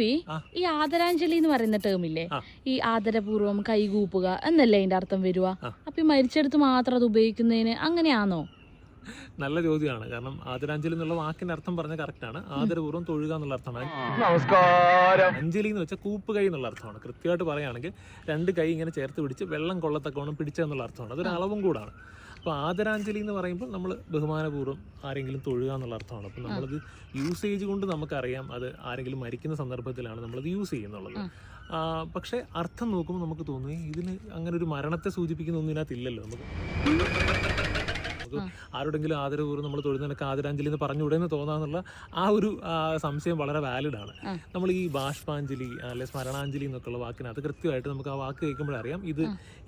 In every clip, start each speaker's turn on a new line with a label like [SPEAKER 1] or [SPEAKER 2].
[SPEAKER 1] V ഈ ആദരാഞ്ജലി എന്ന് പറയുന്ന ടേമില്ലേ. ഈ ആദരപൂർവം കൈകൂപ്പുക എന്നല്ലേ അതിന്റെ അർത്ഥം വരുക. അപ്പൊ ഈ മരിച്ചെടുത്ത് മാത്രം അത് ഉപയോഗിക്കുന്നതിന് അങ്ങനെയാണോ
[SPEAKER 2] നല്ല ചോദ്യമാണ്. കാരണം ആദരാഞ്ജലി എന്നുള്ള വാക്കിന്റെ അർത്ഥം പറഞ്ഞ കറക്റ്റ് ആണ്. ആദരപൂർവം തൊഴുക എന്നുള്ള അർത്ഥമാണ്. നമസ്കാരം. അഞ്ജലി എന്ന് വെച്ചാൽ കൂപ്പ് കൈ എന്നുള്ള അർത്ഥമാണ്. കൃത്യമായിട്ട് പറയുകയാണെങ്കിൽ രണ്ട് കൈ ഇങ്ങനെ ചേർത്ത് പിടിച്ച് വെള്ളം കൊള്ളത്തക്കോണം പിടിച്ചെന്നുള്ള അർത്ഥമാണ്. അതൊരു അളവും കൂടാണ്. അപ്പോൾ ആദരാഞ്ജലി എന്ന് പറയുമ്പോൾ നമ്മൾ ബഹുമാനപൂർവം ആരെങ്കിലും തൊഴുക എന്നുള്ള അർത്ഥമാണ്. അപ്പം നമ്മളത് യൂസേജ് കൊണ്ട് നമുക്കറിയാം അത് ആരെങ്കിലും മരിക്കുന്ന സന്ദർഭത്തിലാണ് നമ്മളത് യൂസ് ചെയ്യുന്നുള്ളത്. പക്ഷേ അർത്ഥം നോക്കുമ്പോൾ നമുക്ക് തോന്നുകയും ഇതിന് അങ്ങനെ ഒരു മരണത്തെ സൂചിപ്പിക്കുന്ന ഒന്നും ഇതിനകത്ത് ഇല്ലല്ലോ നമുക്ക്. നമുക്ക് ആരോടെങ്കിലും ആദരപൂർവം നമ്മൾ തൊഴുന്നതിനൊക്കെ ആദരാഞ്ജലി എന്ന് പറഞ്ഞു എന്ന് തോന്നാന്നുള്ള ആ ഒരു സംശയം വളരെ വാലിഡ് ആണ്. നമ്മൾ ഈ ബാഷ്പാഞ്ജലി അല്ലെ സ്മരണാഞ്ജലി എന്നൊക്കെയുള്ള വാക്കിനകത്ത് കൃത്യമായിട്ട് നമുക്ക് ആ വാക്ക് കേൾക്കുമ്പോഴറിയാം ഇത്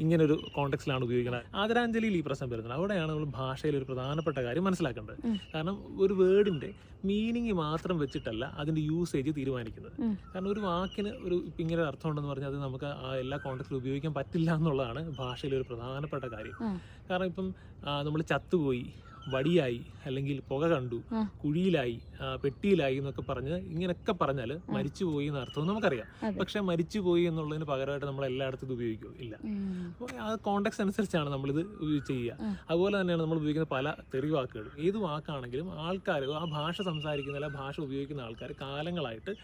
[SPEAKER 2] ഇങ്ങനൊരു കോണ്ടെക്സ്റ്റിലാണ് ഉപയോഗിക്കുന്നത് ആദരാഞ്ജലിയിൽ ഈ പ്രശ്നം വരുന്നത്. അവിടെയാണ് നമ്മൾ ഭാഷയിൽ ഒരു പ്രധാനപ്പെട്ട കാര്യം മനസ്സിലാക്കേണ്ടത്. കാരണം ഒരു വേർഡിന്റെ മീനിങ് മാത്രം വെച്ചിട്ടല്ല അതിന്റെ യൂസേജ് തീരുമാനിക്കുന്നത്. കാരണം ഒരു വാക്കിന് ഒരു ഇങ്ങനെ ഒരു അർത്ഥം ഉണ്ടെന്ന് പറഞ്ഞാൽ അത് നമുക്ക് ആ എല്ലാ കോണ്ടെക്സ്റ്റിലും ഉപയോഗിക്കാൻ പറ്റില്ല എന്നുള്ളതാണ് ഭാഷയിലെ ഒരു പ്രധാനപ്പെട്ട കാര്യം. കാരണം ഇപ്പം നമ്മൾ তুই വടിയായി അല്ലെങ്കിൽ പുക കണ്ടു. കുഴിയിലായി പെട്ടിയിലായി എന്നൊക്കെ പറഞ്ഞ് ഇങ്ങനെയൊക്കെ പറഞ്ഞാൽ മരിച്ചുപോയി എന്ന അർത്ഥം നമുക്കറിയാം. പക്ഷെ മരിച്ചുപോയി എന്നുള്ളതിന് പകരമായിട്ട് നമ്മൾ എല്ലായിടത്തും ഇത് ഉപയോഗിക്കും. ഇല്ല. അപ്പോൾ ആ കോണ്ടക്സ് അനുസരിച്ചാണ് നമ്മളിത് ചെയ്യുക. അതുപോലെ തന്നെയാണ് നമ്മൾ ഉപയോഗിക്കുന്ന പല തെറി ഏത് വാക്കാണെങ്കിലും ആൾക്കാർ ആ ഭാഷ സംസാരിക്കുന്ന അല്ല ഭാഷ ഉപയോഗിക്കുന്ന ആൾക്കാർ കാലങ്ങളായിട്ട്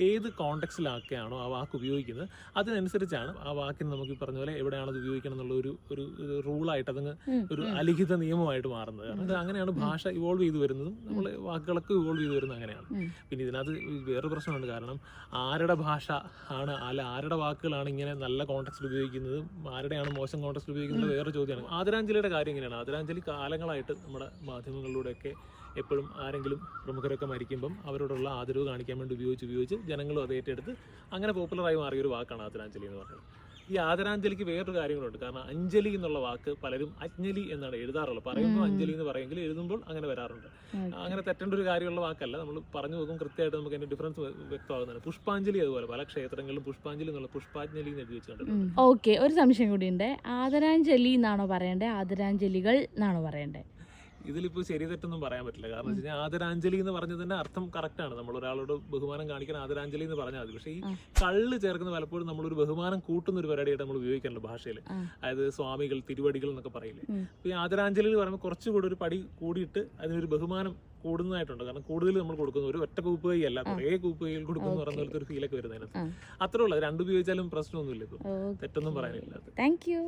[SPEAKER 2] ഏത് കോണ്ടെക്സ്റ്റിലാക്കെയാണോ ആ വാക്ക് ഉപയോഗിക്കുന്നത് അതിനനുസരിച്ചാണ് ആ വാക്കിന് നമുക്ക് പറഞ്ഞ പോലെ എവിടെയാണ് അത് ഉപയോഗിക്കണം എന്നുള്ള ഒരു ഒരു ഒരു റൂളായിട്ട് അതങ്ങ് ഒരു അലിഖിത നിയമമായിട്ട് മാറുന്നത്. കാരണം ഇത് അങ്ങനെയാണ് ഭാഷ ഇവോൾവ് ചെയ്ത് വരുന്നതും നമ്മൾ വാക്കുകളൊക്കെ ഇവോൾവ് ചെയ്ത് വരുന്നത് അങ്ങനെയാണ്. പിന്നെ ഇതിനകത്ത് വേറൊരു പ്രശ്നമുണ്ട്. കാരണം ആരുടെ ഭാഷ ആണ് അല്ല ആരുടെ വാക്കുകളാണ് ഇങ്ങനെ നല്ല കോൺടെക്സ്റ്റിൽ ഉപയോഗിക്കുന്നതും ആരുടെയാണ് മോശം കോൺടെക്സ്റ്റിൽ ഉപയോഗിക്കുന്നത് വേറെ ചോദ്യമാണ്. ആദരാഞ്ജലിയുടെ കാര്യം ഇങ്ങനെയാണ്. ആദരാഞ്ജലി കാലങ്ങളായിട്ട് നമ്മുടെ മാധ്യമങ്ങളിലൂടെയൊക്കെ എപ്പോഴും ആരെങ്കിലും പ്രമുഖരൊക്കെ മരിക്കുമ്പം അവരോടുള്ള ആദരവ് കാണിക്കാൻ വേണ്ടി ഉപയോഗിച്ച് ഉപയോഗിച്ച് ജനങ്ങളും അത് ഏറ്റെടുത്ത് അങ്ങനെ പോപ്പുലറായി മാറിയ ഒരു വാക്കാണ് ആദരാഞ്ജലി എന്ന് പറയുന്നത്. ഈ ആദരാഞ്ജലിക്ക് വേറൊരു കാര്യങ്ങളുണ്ട്. കാരണം അഞ്ജലി എന്നുള്ള വാക്ക് പലരും അജ്ഞലി എന്നാണ് എഴുതാറുള്ളത്. പറയുമ്പോൾ അഞ്ജലി എന്ന് പറയുമെങ്കിൽ എഴുതുമ്പോൾ അങ്ങനെ വരാറുണ്ട്. അങ്ങനെ തെറ്റേണ്ട ഒരു കാര്യമുള്ള വാക്കല്ല. നമ്മൾ പറഞ്ഞു നോക്കും കൃത്യമായിട്ട് നമുക്ക് അതിന്റെ ഡിഫറൻസ് വ്യക്തമാകുന്നതാണ്. പുഷ്പാഞ്ജലി അതുപോലെ പല ക്ഷേത്രങ്ങളിലും പുഷ്പാഞ്ജലി എന്നുള്ള പുഷ്പാഞ്ജലി എന്ന് എഴുതി വെച്ചിട്ടുണ്ട്.
[SPEAKER 1] ഓക്കെ ഒരു സംശയം കൂടി ഉണ്ട്. ആദരാഞ്ജലി എന്നാണോ പറയണ്ടേ ആദരാഞ്ജലികൾ എന്നാണോ പറയണ്ടേ
[SPEAKER 2] ഇതിലിപ്പോൾ ശരി തെറ്റൊന്നും പറയാൻ പറ്റില്ല. കാരണം വെച്ച് കഴിഞ്ഞാൽ ആദരാഞ്ജലി എന്ന് പറഞ്ഞതിന്റെ അർത്ഥം കറക്റ്റ് ആണ്. നമ്മൾ ഒരാളോട് ബഹുമാനം കാണിക്കാൻ ആദരാഞ്ജലി എന്ന് പറഞ്ഞാൽ മതി. പക്ഷേ ഈ കള്ള് ചേർക്കുന്ന പലപ്പോഴും നമ്മളൊരു ബഹുമാനം കൂട്ടുന്ന ഒരു പരിപാടിയായിട്ട് നമ്മൾ ഉപയോഗിക്കാറുണ്ട് ഭാഷയിൽ അതായത് സ്വാമികൾ തിരുവടികൾ എന്നൊക്കെ പറയില്ലേ.
[SPEAKER 1] അപ്പൊ
[SPEAKER 2] അപ്പോൾ ഈ ആദരാഞ്ജലി എന്ന് പറയുമ്പോൾ കുറച്ചുകൂടി ഒരു പടി കൂടിയിട്ട് അതിനൊരു ബഹുമാനം കൂടുന്നതായിട്ടുണ്ട്. കാരണം കൂടുതൽ നമ്മൾ കൊടുക്കുന്ന ഒരു ഒറ്റ കൂപ്പ് കൈ അല്ല കുറേ കൂപ്പ് കൈകൾ കൊടുക്കുന്ന പറഞ്ഞ പറയുന്ന പോലത്തെ ഒരു ഫീലൊക്കെ വരുന്നതിനകത്ത്
[SPEAKER 1] ആ.
[SPEAKER 2] അത്രേ ഉള്ളൂ. രണ്ടു ഉപയോഗിച്ചാലും പ്രശ്നമൊന്നുമില്ല
[SPEAKER 1] ഓക്കെ.
[SPEAKER 2] തെറ്റൊന്നും പറയാനില്ല
[SPEAKER 1] താങ്ക് യു